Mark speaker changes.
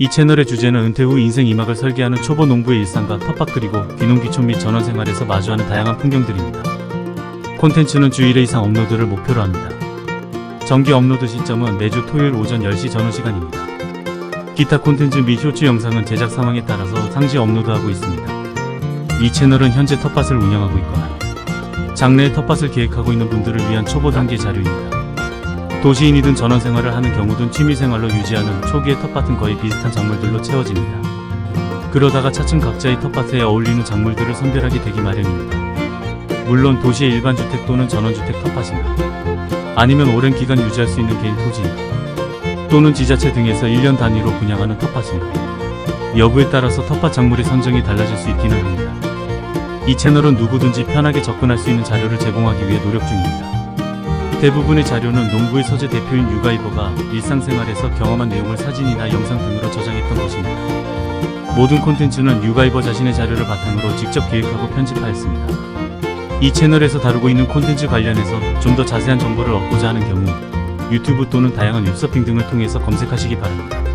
Speaker 1: 이 채널의 주제는 은퇴 후 인생 이막을 설계하는 초보 농부의 일상과 텃밭 그리고 귀농귀촌 및 전원 생활에서 마주하는 다양한 풍경들입니다. 콘텐츠는 주 1회 이상 업로드를 목표로 합니다. 정기 업로드 시점은 매주 토요일 오전 10시 전후 시간입니다. 기타 콘텐츠 및 쇼츠 영상은 제작 상황에 따라서 상시 업로드하고 있습니다. 이 채널은 현재 텃밭을 운영하고 있거나 장래에 텃밭을 계획하고 있는 분들을 위한 초보 단계 자료입니다. 도시인이든 전원 생활을 하는 경우든 취미 생활로 유지하는 초기의 텃밭은 거의 비슷한 작물들로 채워집니다. 그러다가 차츰 각자의 텃밭에 어울리는 작물들을 선별하게 되기 마련입니다. 물론 도시의 일반 주택 또는 전원주택 텃밭이나 아니면 오랜 기간 유지할 수 있는 개인 토지 또는 지자체 등에서 1년 단위로 분양하는 텃밭입니다. 여부에 따라서 텃밭 작물의 선정이 달라질 수 있기는 합니다. 이 채널은 누구든지 편하게 접근할 수 있는 자료를 제공하기 위해 노력 중입니다. 대부분의 자료는 농부의 서재 대표인 유가이버가 일상생활에서 경험한 내용을 사진이나 영상 등으로 저장했던 것입니다. 모든 콘텐츠는 유가이버 자신의 자료를 바탕으로 직접 기획하고 편집하였습니다. 이 채널에서 다루고 있는 콘텐츠 관련해서 좀 더 자세한 정보를 얻고자 하는 경우 유튜브 또는 다양한 웹서핑 등을 통해서 검색하시기 바랍니다.